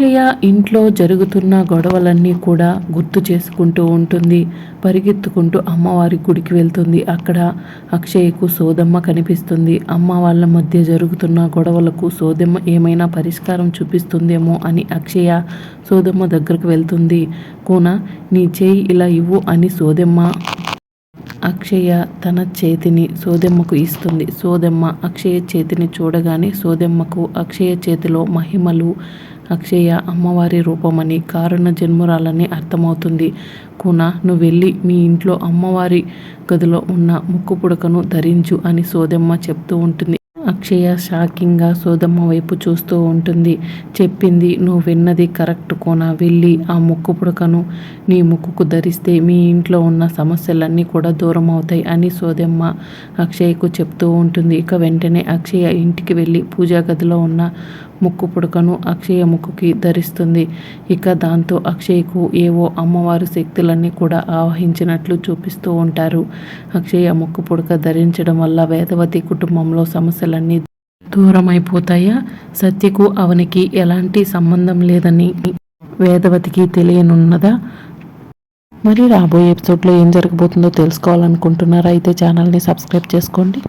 అక్షయ ఇంట్లో జరుగుతున్న గొడవలన్నీ కూడా గుర్తు చేసుకుంటూ ఉంటుంది. పరిగెత్తుకుంటూ అమ్మవారి గుడికి వెళ్తుంది. అక్కడ అక్షయకు సోదమ్మ కనిపిస్తుంది. అమ్మ వాళ్ళ మధ్య జరుగుతున్న గొడవలకు సోదమ్మ ఏమైనా పరిష్కారం చూపిస్తుందేమో అని అక్షయ సోదమ్మ దగ్గరకు వెళ్తుంది. కూన నీ చేయి ఇలా ఇవ్వు అని సోదమ్మ అక్షయ తన చేతిని సోదెమ్మకు ఇస్తుంది. సోదెమ్మ అక్షయ చేతిని చూడగానే సోదెమ్మకు అక్షయ చేతిలో మహిమలు అక్షయ అమ్మవారి రూపమని కారణ జన్మురాలని అర్థమవుతుంది. కున నువ్వు వెళ్ళి మీ ఇంట్లో అమ్మవారి గదిలో ఉన్న ముక్కు పుడకను ధరించు అని సోదెమ్మ చెప్తూ ఉంటుంది. అక్షయ షాకింగ్గా సోదమ్మ వైపు చూస్తూ ఉంటుంది. చెప్పింది నువ్వు విన్నది కరెక్ట్ కోన వెళ్ళి ఆ ముక్కు పుడకను నీ ముక్కుకు ధరిస్తే మీ ఇంట్లో ఉన్న సమస్యలన్నీ కూడా దూరం అవుతాయి అని సోదమ్మ అక్షయకు చెప్తూ ఉంటుంది. ఇక వెంటనే అక్షయ ఇంటికి వెళ్ళి పూజా గదిలో ఉన్న ముక్కు పుడకను అక్షయ ముక్కుకి ధరిస్తుంది. ఇక దాంతో అక్షయ్కు ఏవో అమ్మవారి శక్తులన్నీ కూడా ఆవహించినట్లు చూపిస్తూ ఉంటారు. అక్షయ ముక్కు పుడక ధరించడం వల్ల వేదవతి కుటుంబంలో సమస్యలన్నీ దూరం అయిపోతాయా సత్యకు అవనికి ఎలాంటి సంబంధం లేదని వేదవతికి తెలియనున్నదా? మరి రాబోయే ఎపిసోడ్లో ఏం జరగబోతుందో తెలుసుకోవాలనుకుంటున్నారా? అయితే ఛానల్ని సబ్స్క్రైబ్ చేసుకోండి.